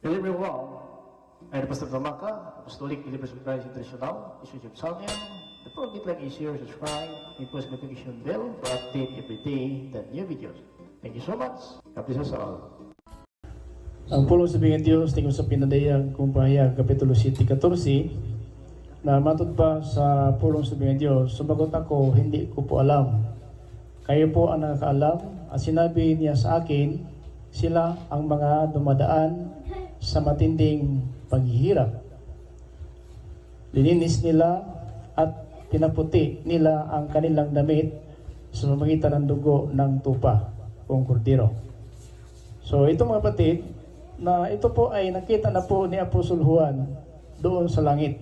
Hello everyone. I'm Pastor Gamaka, Apostolic Believers of Christ International, Bishop Salian. The program like is share, subscribe, and press notification bell for update every day the new videos. Thank you so much. God bless us all. Ang pulong sabihin ng Diyos, tingin sa pinadayag kung pahayag, Kapitulo 7, 14, na matod pa sa pulong sabihin ng Diyos, sumagot ako, hindi ko po alam. Kayo po ang nakakaalam at sinabi niya sa akin, sila ang mga dumadaan sa matinding paghihirap. Lininis nila at pinaputi nila ang kanilang damit sa mamagitan ng dugo ng tupa o kordero. So ito mga kapatid, na ito po ay nakita na po ni Apostol Juan doon sa langit.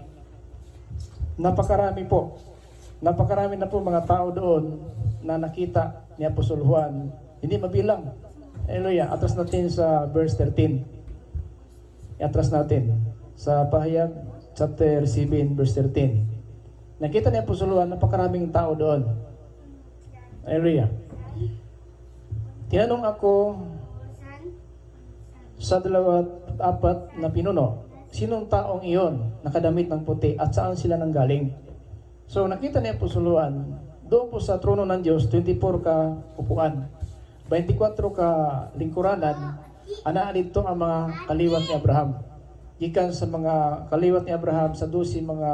Napakarami po. Napakarami na po mga tao doon na nakita ni Apostol Juan. Hindi mabilang. Hallelujah. Atras natin sa verse 13. Atras natin sa pahayag chapter 7 verse 13. Nakita ni Apostol Juan napakaraming tao doon. Hallelujah. Tinanong ako sa dalawa at apat na pinuno, sinong taong iyon nakadamit ng puti at saan sila nanggaling? So nakita ni Apostol Juan, doon po sa trono ng Diyos, 24 ka upuan, 24 ka lingkuranan, anaan dito ang mga kaliwat ni Abraham. Gikan sa mga kaliwat ni Abraham, sa 12 mga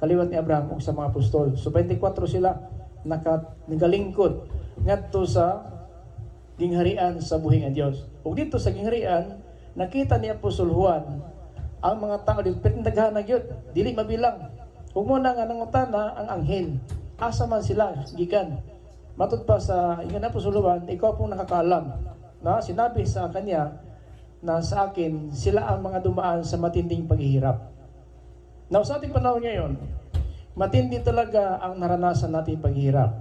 kaliwat ni Abraham ug sa mga apostol. So 24 sila naka nagalingkod ngadto sa gingharian sa buhing ang Dios. Ug dito sa gingharian, nakita ni Apostol Juan ang mga tao dito pinagdaghan na gyud, dili mabilang. Ug mo na nga nangutana ang anghel. Asa man sila gikan? Matud pa sa ingon Apostol Juan, ikaw pong nakakaalam na sinabi sa kanya na sa akin sila ang mga dumaan sa matinding paghihirap. Now sa ating panahon ngayon, matindi talaga ang naranasan natin paghihirap.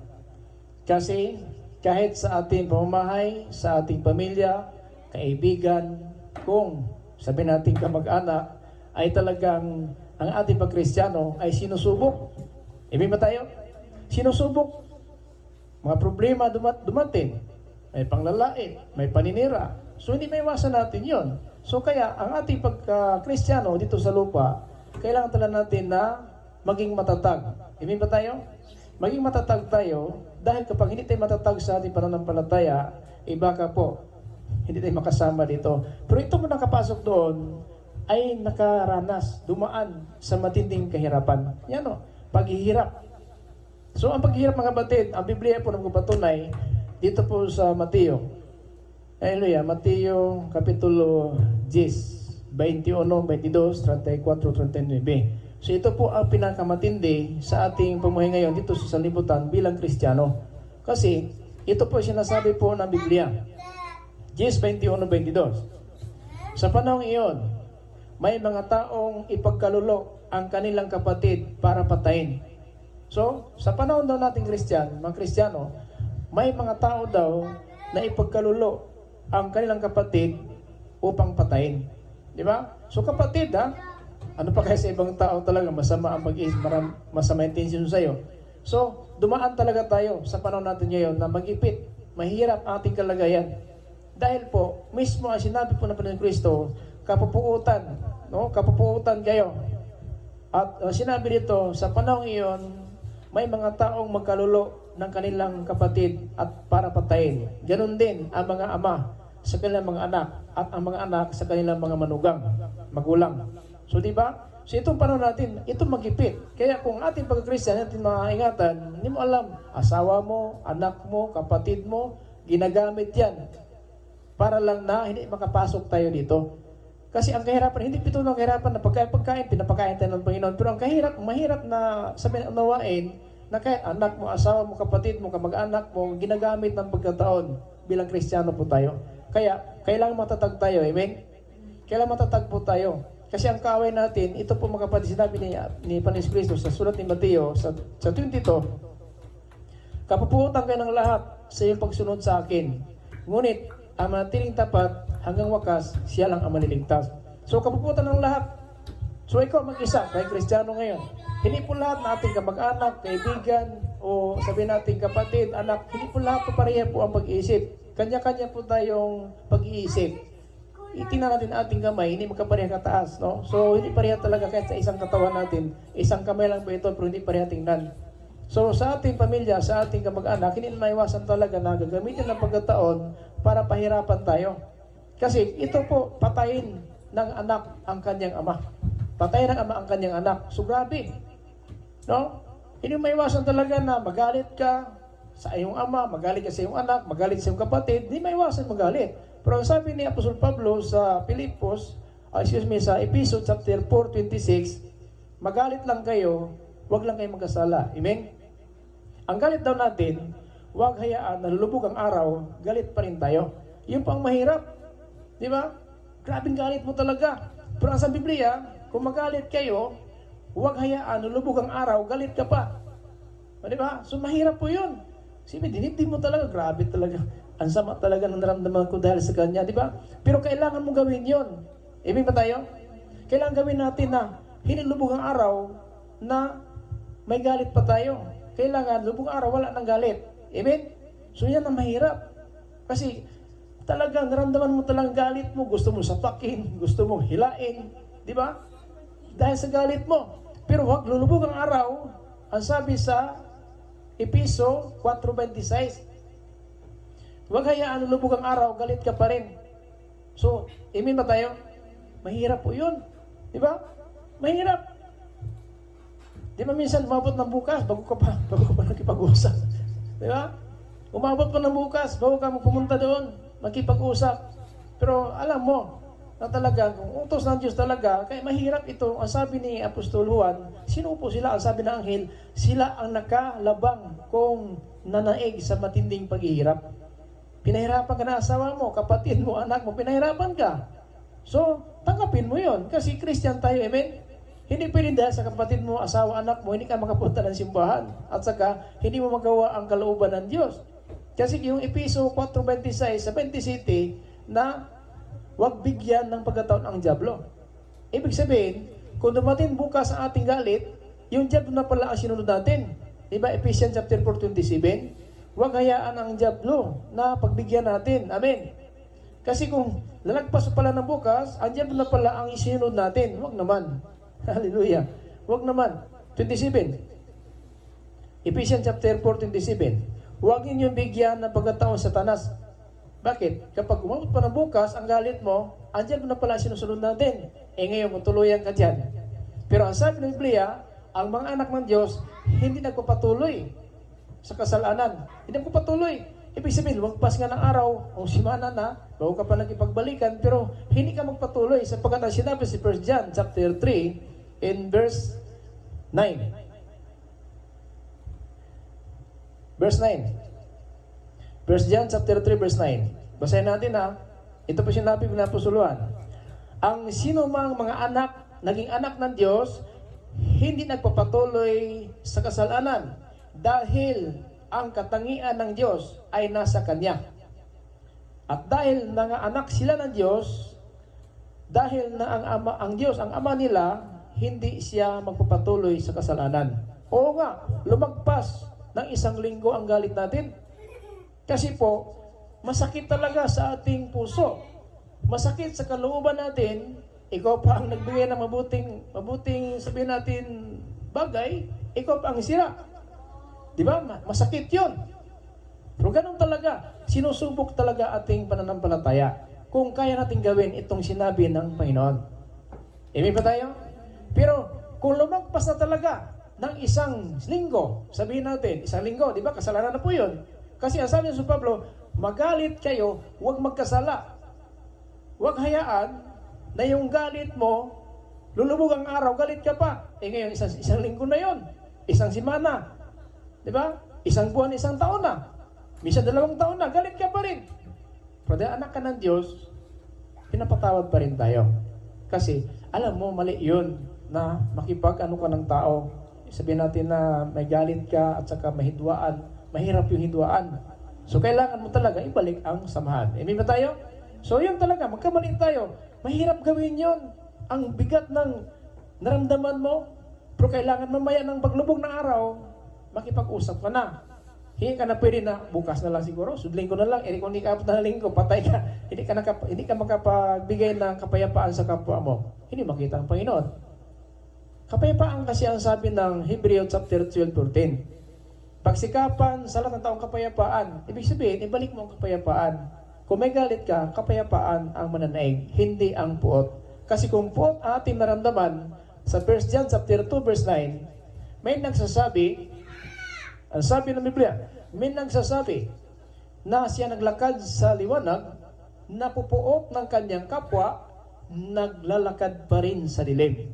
Kasi kahit sa ating pamamahay, sa ating pamilya, kaibigan, kung sabi natin kamag-anak, ay talagang ang ating pagkristyano ay sinusubok. Ibig ba tayo? Sinusubok. Mga problema dumat dumating. May panglalait, may paninira. So hindi may iwasan natin yon. So kaya ang ating pagka-kristyano dito sa lupa, kailangan talaga natin na maging matatag. Ibig ba tayo? Maging matatag tayo dahil kapag hindi tayo matatag sa ating pananampalataya, eh baka po, hindi tayo makasama dito. Pero ito mo nakapasok doon, ay nakaranas, dumaan sa matinding kahirapan. Yan o, paghihirap. So ang paghihirap mga batid, ang Biblia po nagpapatunay dito po sa Mateo. Hallelujah, Mateo Kapitulo 10, 21, 22, 34, 39. So ito po ang pinakamatindi sa ating pamuhay ngayon dito sa sanlibutan bilang Kristiyano. Kasi ito po sinasabi po ng Biblia. 10, 21, 22. Sa panahong iyon, may mga taong ipagkalulo ang kanilang kapatid para patayin. So, sa panahon daw nating Kristyan, mga Kristiyano, may mga tao daw na ipagkalulo ang kanilang kapatid upang patayin. Di ba? So kapatid ha, ano pa kaya sa ibang tao talaga masama ang pag-iisip, masama yung tension sa'yo. So, dumaan talaga tayo sa panahon natin ngayon na mag-ipit. Mahirap ang ating kalagayan. Dahil po, mismo ang sinabi po ng Panginoon Kristo, kapupuutan, no? Kapupuutan kayo. At uh, sinabi dito, sa panahon iyon, may mga taong magkalulo ng kanilang kapatid at para patayin. Ganon din ang mga ama sa kanilang mga anak at ang mga anak sa kanilang mga manugang, magulang. So di ba? So itong panahon natin, ito magipit. Kaya kung ating pagkakristiyan natin maingatan, hindi mo alam, asawa mo, anak mo, kapatid mo, ginagamit yan para lang na hindi makapasok tayo dito. Kasi ang kahirapan, hindi pito ng kahirapan na pagkain, pagkain, pinapakain tayo ng Panginoon. Pero ang kahirap, mahirap na sabihin unawain na kahit anak mo, asawa mo, kapatid mo, kamag-anak mo, ginagamit ng pagkataon bilang Kristiyano po tayo. Kaya, kailangan matatag tayo, amen? Kailangan matatag po tayo. Kasi ang kaaway natin, ito po mga kapatid, sinabi ni, ni Panis Cristo sa sulat ni Mateo sa, sa 22, Kapuputan kayo ng lahat sa iyong pagsunod sa akin. Ngunit, ang manatiling tapat hanggang wakas, siya lang ang maliligtas. So, kapuputan ng lahat. So, ikaw mag-isa, kay Kristiyano ngayon. Hindi po lahat na ating kamag-anak, kaibigan, o sabihin natin kapatid, anak, hindi po lahat po pareha po ang pag-iisip. Kanya-kanya po tayong pag-iisip. itingnan natin ating kamay, hindi magkapareha kataas, no? So, hindi pareha talaga kahit sa isang katawan natin. Isang kamay lang po ito, pero hindi pareha tingnan. So, sa ating pamilya, sa ating kamag-anak, hindi na maiwasan talaga na gagamitin ng pagkataon para pahirapan tayo. Kasi ito po, patayin ng anak ang kanyang ama. Patayin ng ama ang kanyang anak. So, grabe. No? Hindi mo maiwasan talaga na magalit ka sa iyong ama, magalit ka sa iyong anak, magalit sa iyong kapatid, hindi maiwasan magalit. Pero sabi ni Apostol Pablo sa Pilipos, ah, excuse me, sa Episode chapter 4:26, magalit lang kayo, wag lang kayo magkasala. Amen? Ang galit daw natin, wag hayaan na lulubog ang araw, galit pa rin tayo. Yun po ang mahirap. Di ba? Grabing galit mo talaga. Pero sa Biblia, kung magalit kayo, huwag hayaan, lulubog ang araw, galit ka pa. O, di ba? So mahirap po yun. Sige, dinibdib mo talaga, grabe talaga. Ang sama talaga ng naramdaman ko dahil sa kanya, di ba? Pero kailangan mo gawin yon. Ibig ba tayo? Kailangan gawin natin na hinilubog ang araw na may galit pa tayo. Kailangan lubog araw, wala nang galit. Amen? So yan ang mahirap. Kasi talagang naramdaman mo talagang galit mo, gusto mo sapakin, gusto mo hilain, di ba? Dahil sa galit mo. Pero huwag lulubog ang araw, ang sabi sa Episo 4.26, huwag hayaan lulubog ang araw, galit ka pa rin. So, imin ba tayo? Mahirap po yun. Di ba? Mahirap. Di ba minsan umabot ng bukas, bago ka pa, bago ka pa nakipag-usap. Di ba? Umabot pa ng bukas, bago ka pumunta doon, makipag-usap. Pero alam mo, na talaga, kung utos ng Diyos talaga, kaya mahirap ito. Ang sabi ni Apostol Juan, sino po sila? Ang sabi ng anghel, sila ang nakalabang kung nanaig sa matinding paghihirap. Pinahirapan ka na asawa mo, kapatid mo, anak mo, pinahirapan ka. So, tanggapin mo yon Kasi Christian tayo, amen? Hindi pwede dahil sa kapatid mo, asawa, anak mo, hindi ka makapunta ng simbahan. At saka, hindi mo magawa ang kalooban ng Diyos. Kasi yung Episo 4.26 sa 27 na huwag bigyan ng pagkataon ang Diablo. Ibig sabihin, kung dumating bukas ang ating galit, yung Diablo na pala ang sinunod natin. Diba Ephesians chapter 4.27? Huwag hayaan ang Diablo na pagbigyan natin. Amen. Kasi kung lalagpas pala ng bukas, ang Diablo na pala ang isinunod natin. Huwag naman. Hallelujah. Huwag naman. 27. Ephesians chapter 4.27 Huwag ninyong bigyan ng pagkataon sa tanas. Bakit? Kapag umabot pa ng bukas, ang galit mo, andyan mo na pala sinusunod natin. Eh ngayon, kung tuluyan ka dyan. Pero ang sabi ng Biblia, ang mga anak ng Diyos, hindi nagpapatuloy sa kasalanan. Hindi nagpapatuloy. Ibig sabihin, lumagpas nga ng araw, o simana na, bago ka pa nagipagbalikan, pero hindi ka magpatuloy sapagkat ang sinabi si 1 John chapter 3 in verse 9. Verse 9. Verse John chapter 3 verse 9. Basahin natin ha. Ito po sinabi ng Apostoluan. Ang sino mang mga anak, naging anak ng Diyos, hindi nagpapatuloy sa kasalanan dahil ang katangian ng Diyos ay nasa Kanya. At dahil nga anak sila ng Diyos, dahil na ang ama ang Diyos ang ama nila, hindi siya magpapatuloy sa kasalanan. Oo nga, lumagpas ng isang linggo ang galit natin. Kasi po, masakit talaga sa ating puso. Masakit sa kalooban natin, ikaw pa ang nagbigay ng mabuting, mabuting sabihin natin bagay, ikaw pa ang sira. Di ba? Ma- Masakit yon. Pero ganun talaga, sinusubok talaga ating pananampalataya kung kaya natin gawin itong sinabi ng Panginoon. Amen ba tayo? Pero kung lumagpas na talaga ng isang linggo, sabihin natin, isang linggo, di ba? Kasalanan na po yun. Kasi ang sabi San Pablo, magalit kayo, huwag magkasala. Huwag hayaan na yung galit mo, lulubog ang araw, galit ka pa. Eh ngayon, isang, isang linggo na yon, isang simana, di ba? Isang buwan, isang taon na. Misa dalawang taon na, galit ka pa rin. Pero dahil anak ka ng Diyos, pinapatawad pa rin tayo. Kasi, alam mo, mali yun na makipag-ano ka ng tao. Sabihin natin na may galit ka at saka may hidwaan. Mahirap yung hidwaan. So, kailangan mo talaga ibalik ang samahan. Amen ba tayo? So, yun talaga, magkamali tayo. Mahirap gawin yun. Ang bigat ng naramdaman mo, pero kailangan mamaya ng paglubog ng araw, makipag-usap ka na. Hindi ka na pwede na bukas na lang siguro, sudling ko na lang, eh kung hindi ka na linggo, patay ka, hindi ka, nakap- hindi ka makapagbigay ng kapayapaan sa kapwa mo. Hindi makita ang Panginoon. Kapayapaan kasi ang sabi ng Hebreo chapter 12, 14. Pagsikapan sa lahat ng taong kapayapaan, ibig sabihin, ibalik mo ang kapayapaan. Kung may galit ka, kapayapaan ang mananaig, hindi ang puot. Kasi kung puot ang ating naramdaman, sa 1 John chapter 2 verse 9, may nagsasabi, ang sabi ng Biblia, may nagsasabi na siya naglakad sa liwanag, napupuot ng kanyang kapwa, naglalakad pa rin sa dilim.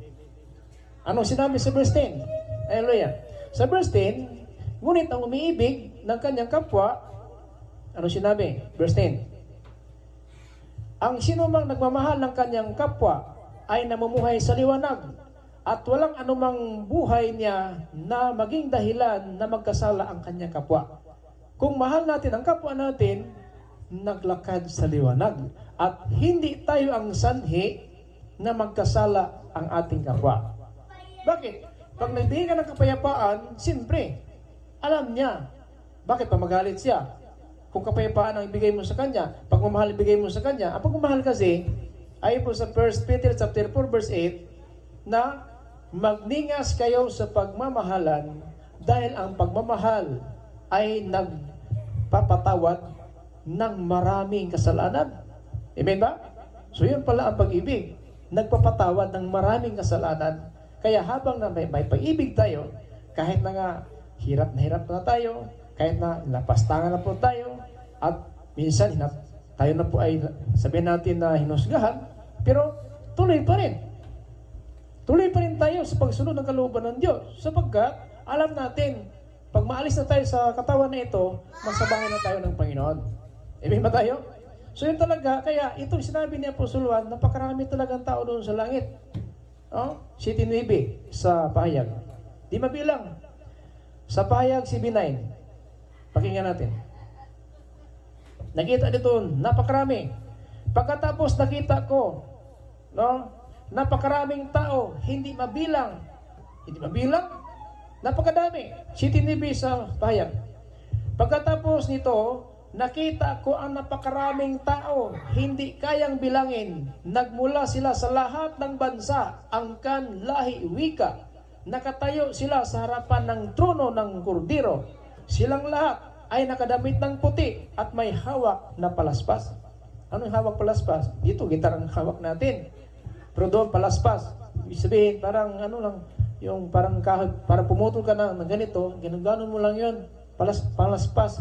Anong sinabi sa verse 10? Hallelujah. Sa verse 10, ngunit ang umiibig ng kanyang kapwa, ano sinabi? Verse 10. Ang sinumang nagmamahal ng kanyang kapwa ay namumuhay sa liwanag at walang anumang buhay niya na maging dahilan na magkasala ang kanyang kapwa. Kung mahal natin ang kapwa natin, naglakad sa liwanag at hindi tayo ang sanhi na magkasala ang ating kapwa. Bakit? Pag nagbigay ka ng kapayapaan, siyempre, alam niya. Bakit pa magalit siya? Kung kapayapaan ang ibigay mo sa kanya, pagmamahal ibigay mo sa kanya, ang pagmamahal kasi, ay po sa 1 Peter chapter 4 verse 8, na magningas kayo sa pagmamahalan dahil ang pagmamahal ay nagpapatawad ng maraming kasalanan. Amen ba? So yun pala ang pag-ibig. Nagpapatawad ng maraming kasalanan. Kaya habang na may, may pag-ibig tayo, kahit na nga hirap na hirap na tayo, kahit na napastangan na po tayo, at minsan hinap, tayo na po ay sabihin natin na hinusgahan, pero tuloy pa rin. Tuloy pa rin tayo sa pagsunod ng kalooban ng Diyos. Sapagkat alam natin, pag maalis na tayo sa katawan na ito, masabahan na tayo ng Panginoon. Amen ba tayo? So yun talaga, kaya itong sinabi ni Apostol Juan, napakarami talagang tao doon sa langit. Oh, City 9 sa pahayag. Di mabilang. Sa pahayag CB9. Pakinggan natin. Nakita dito, napakarami. Pagkatapos nakita ko, no, napakaraming tao, hindi mabilang. Hindi mabilang? Napakadami. City 9 sa pahayag. Pagkatapos nito, nakita ko ang napakaraming tao, hindi kayang bilangin. Nagmula sila sa lahat ng bansa, angkan, lahi, wika. Nakatayo sila sa harapan ng trono ng kurdiro. Silang lahat ay nakadamit ng puti at may hawak na palaspas. Anong hawak palaspas? Dito, gitar ang hawak natin. Pero doon, palaspas. Ibig sabihin, parang ano lang, yung parang kahoy, parang pumutol ka na, na ganito, ginaganon mo lang yun. Palas, palaspas.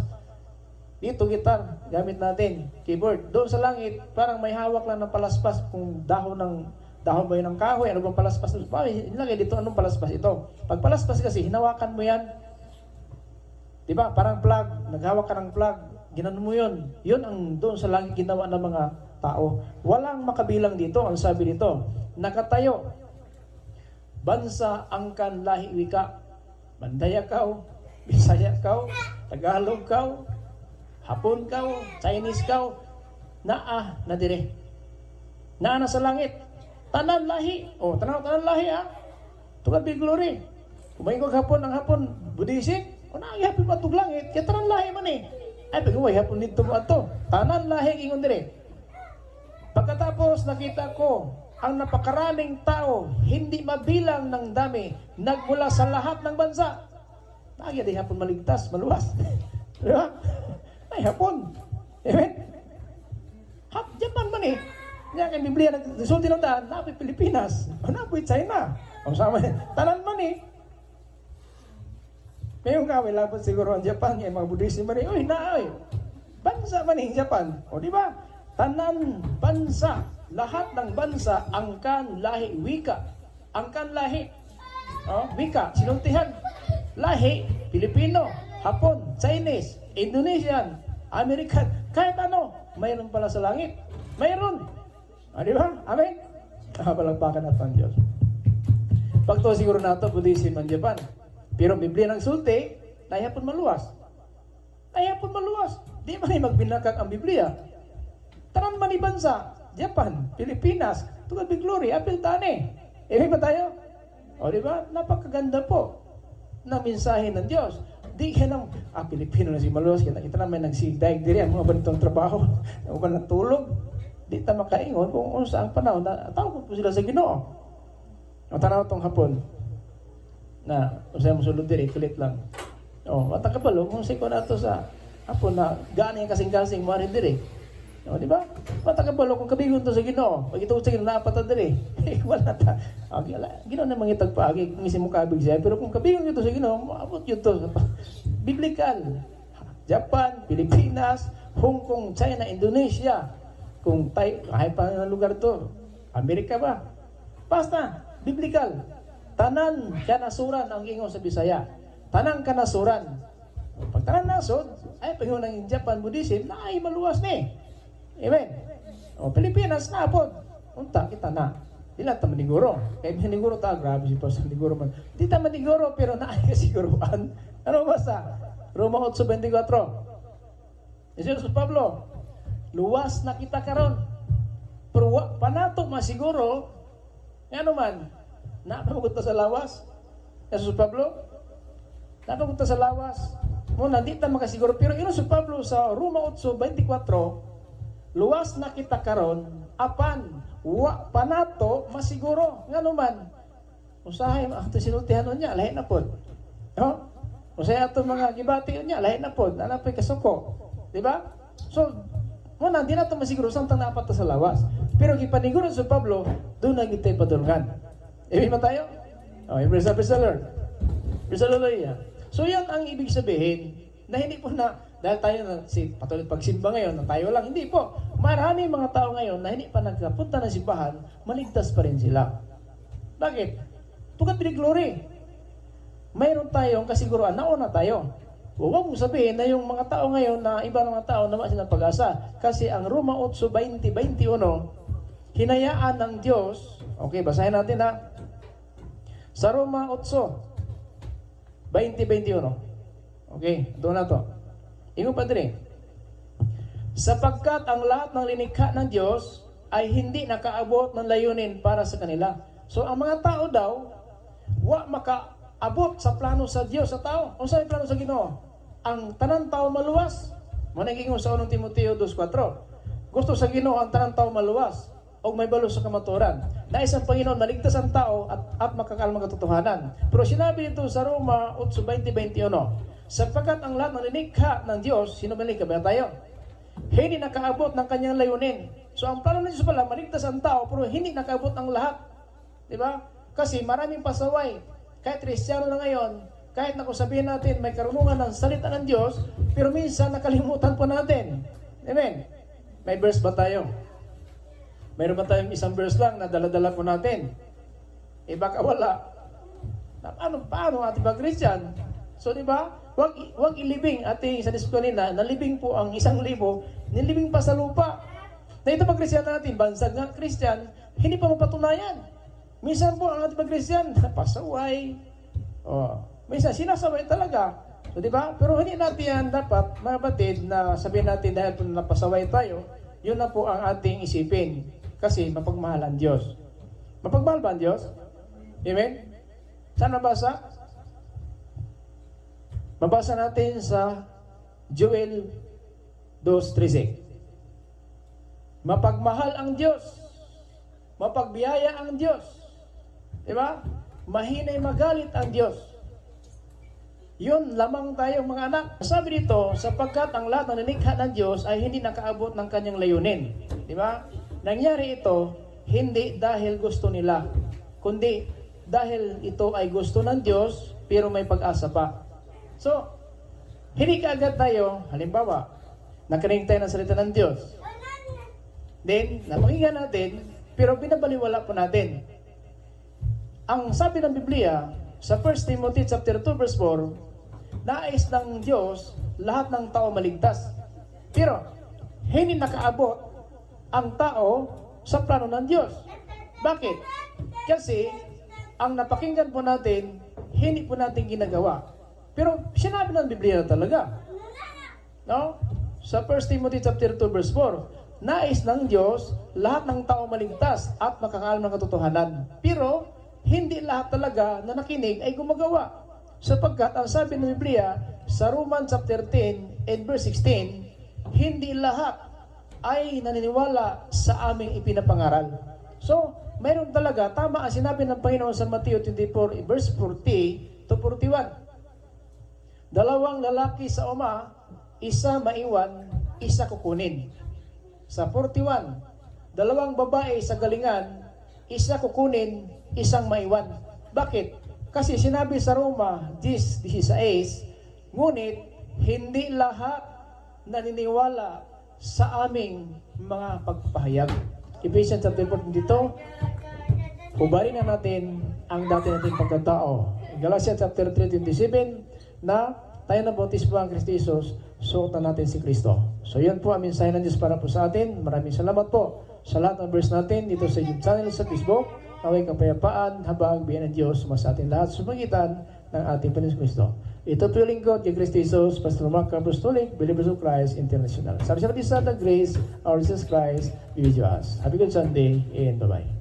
Dito, gitar, gamit natin. Keyboard. Doon sa langit, parang may hawak lang na palaspas kung dahon ng dahon ba yun ng kahoy, ano bang palaspas? Pa, ilagay dito, anong palaspas ito? Pag palaspas kasi, hinawakan mo yan. Di ba? Parang plug, naghawak ka ng plug, ginanon mo yun. Yun ang doon sa langit ginawa ng mga tao. Walang makabilang dito, ang sabi dito. Nakatayo, bansa angkan lahi wika, Bandaya kaw, Bisaya kaw, Tagalog kaw, Hapon kaw, Chinese kaw, naa na dire. Naa na sa langit. Tanan lahi. O, tanaw tanan lahi ha. Tugad big glory. Kumain ko hapon ang hapon, Buddhism. O na hapon matug langit, kaya tanan lahi man eh. Ay, pag-uway hapon dito mo ato. Tanan lahi ingon dire. Pagkatapos nakita ko ang napakaraming tao, hindi mabilang ng dami, nagmula sa lahat ng bansa. Nagya di hapon maligtas, maluwas. Di ba? Ay, hapon. Amen? Hap, Japan man eh. Nga kay Biblia, nagsulti ng daan, napoy Pilipinas, o napoy China. Ang sama, tanan man eh. Mayroon ka, may labot siguro ang Japan, yung mga Buddhism man eh, uy, na, uy, bansa man eh, Japan. O di ba? Tanan, bansa, lahat ng bansa, angkan, lahi, wika. Angkan, lahi. O, wika, sinuntihan. Lahi, Pilipino, Hapon, Chinese, Indonesian, American, kahit ano, mayroon pala sa langit. Mayroon. O, di ba? Amen? Nakapalagpakan at ang Diyos. Pag to siguro na ito, Buddhism ang Japan. Pero Biblia ng sulti, nahihapon maluwas. Nahihapon maluwas. Di man ay magbinakak ang Biblia. Tanan man bansa, Japan, Pilipinas, tugad big glory, apil tani. Eh, ba tayo? O di ba? Napakaganda po na mensahe ng Diyos. Di ka nang, ah, Pilipino na si Malos, kita kita naman nagsigdaig diri ang mga banitong trabaho, ang mga natulog. Di ta makaingon kung kung saan panahon na tawag po sila sa Ginoo. Ang tanaw tong hapon na usay mo sulod diri kulit lang. Oh, mata kabalo kung siko na to sa hapon na gani ang kasing-kasing mo diri. O, di ba? Mata kabalo kung kabigon to sa Ginoo. Pag ito sa Ginoo napata diri. Wala ta. Agi ala. Ginoo na mangitag paagi kung isi mo kabig siya, pero kung kabigon ito sa Ginoo, maabot yun to. Biblical. Japan, Pilipinas, Hong Kong, China, Indonesia. Kung tay, kahit pa ng lugar to, Amerika ba? Basta, biblical. Tanan kanasuran ang ingon sa Bisaya. Tanang kanasuran. Pag tanan nasod, ay pag ng Japan Buddhism, na ay maluwas ni. Amen. O Pilipinas na pod. Unta kita na. Di lang ta maniguro. Kaya maniguro ta, grabe si Pastor maniguro man. Di ta maniguro pero na ay kasiguruan. Ano basta? Roma 8.24. Jesus Pablo, luwas na kita karon. Pero panato masiguro, ano man, napapunta sa lawas. Jesus Pablo, napapunta sa lawas. Muna, di ta makasiguro. Pero ino si Pablo sa Roma 8.24, luwas na kita karon, apan, wa panato masiguro. Nga man, usahay ato sinultihan niya, lahi na pod. No? Usahay ato mga gibati niya, lahi na pod, nanapay kasuko. Di ba? So, muna, di na ito masiguro saan tang napat sa lawas. Pero gipaniguro sa Pablo, doon na kita padulungan. Ibig ba tayo? Praise the praise the Lord. Yeah. So yan ang ibig sabihin na hindi po na dahil tayo na si patuloy pagsimba ngayon na tayo lang hindi po. Marami mga tao ngayon na hindi pa nagkapunta ng simbahan, maligtas pa rin sila. Bakit? Tugat binig glory. Mayroon tayong kasiguruan, nauna tayo. Huwag mo sabihin na yung mga tao ngayon na iba ng mga tao na silang pag-asa. Kasi ang Roma 8, 20, 21, hinayaan ng Diyos, okay, basahin natin ha. Sa Roma 8, 20, 21. Okay, doon na to. Ingo pa din Sapagkat ang lahat ng linikha ng Diyos ay hindi nakaabot ng layunin para sa kanila. So ang mga tao daw, wa makaabot sa plano sa Diyos sa tao. Kung saan plano sa Ginoo? Ang tanan tao maluwas. Managing sa 1 Timoteo 2.4. Gusto sa Ginoo ang tanan tao maluwas o may balo sa kamaturan. Na isang Panginoon, naligtas ang tao at, at makakalmang katotohanan. Pero sinabi dito sa Roma 8.20-21, sapagkat ang lahat ng linikha ng Diyos, sino ba ba tayo? Hindi nakaabot ng kanyang layunin. So ang plano ng Diyos pala, maligtas ang tao, pero hindi nakaabot ang lahat. Di ba? Kasi maraming pasaway. Kahit Kristiyano na ngayon, kahit na kung sabihin natin may karunungan ng salita ng Diyos, pero minsan nakalimutan po natin. Amen? May verse ba tayo? Mayroon ba tayong isang verse lang na daladala po natin? Eh baka wala. Na, paano, paano ating ba Christian? So di ba? Wag, wag ilibing ating sa disco kanina, nalibing po ang isang libo, nilibing pa sa lupa. Na ito pag Christian natin, bansag nga Christian, hindi pa mapatunayan. Minsan po ang ating pag Christian, pasaway. Oh, minsan sinasaway talaga. So, di ba? Pero hindi natin yan dapat, mga batid, na sabihin natin dahil po napasaway tayo, yun na po ang ating isipin. Kasi mapagmahal ang Diyos. Mapagmahal ba ang Diyos? Amen? Saan nabasa? Mabasa natin sa Joel 2.13. Mapagmahal ang Diyos. Mapagbiyaya ang Diyos. Di ba? Mahinay magalit ang Diyos. Yun lamang tayong mga anak. Sabi dito, sapagkat ang lahat ng nilikha ng Diyos ay hindi nakaabot ng kanyang layunin. Di ba? Nangyari ito, hindi dahil gusto nila, kundi dahil ito ay gusto ng Diyos, pero may pag-asa pa. So, hindi kaagad tayo, halimbawa, nakarinig tayo ng salita ng Diyos. Then, napakinggan natin, pero binabaliwala po natin. Ang sabi ng Biblia, sa 1 Timothy chapter 2 verse 4, nais ng Diyos lahat ng tao maligtas. Pero, hindi nakaabot ang tao sa plano ng Diyos. Bakit? Kasi, ang napakinggan po natin, hindi po natin ginagawa. Pero, sinabi ng Biblia na talaga. No? Sa 1 Timothy chapter 2 verse 4, nais ng Diyos lahat ng tao maligtas at makakaalam ng katotohanan. Pero, hindi lahat talaga na nakinig ay gumagawa. Sapagkat ang sabi ng Biblia, sa Roman chapter 10 and verse 16, hindi lahat ay naniniwala sa aming ipinapangaral. So, mayroon talaga, tama ang sinabi ng Panginoon sa Mateo 24 verse 40 to 41. Dalawang lalaki sa uma, isa maiwan, isa kukunin. Sa 41, dalawang babae sa galingan, isa kukunin, isang maiwan. Bakit? Kasi sinabi sa Roma 10.16, ngunit hindi lahat naniniwala sa aming mga pagpapahayag. Ephesians chapter 4 dito, Ubarin na natin ang dati nating pagkatao. Galatians chapter 3:27 na tayo na bautismo ang Kristo Jesus, suotan natin si Kristo. So yun po ang mensahe ng Diyos para po sa atin. Maraming salamat po sa lahat ng verse natin dito sa YouTube channel sa Facebook. Naway kapayapaan, habang biyan ng Diyos sa atin lahat sa magitan ng ating Panginoon Kristo. Ito po yung lingkod kay Kristo Jesus, Pastor Mark Apostolic, Believers of Christ International. Sabi sa Lord, the grace, our Jesus Christ, be with you us. A good Sunday and bye-bye.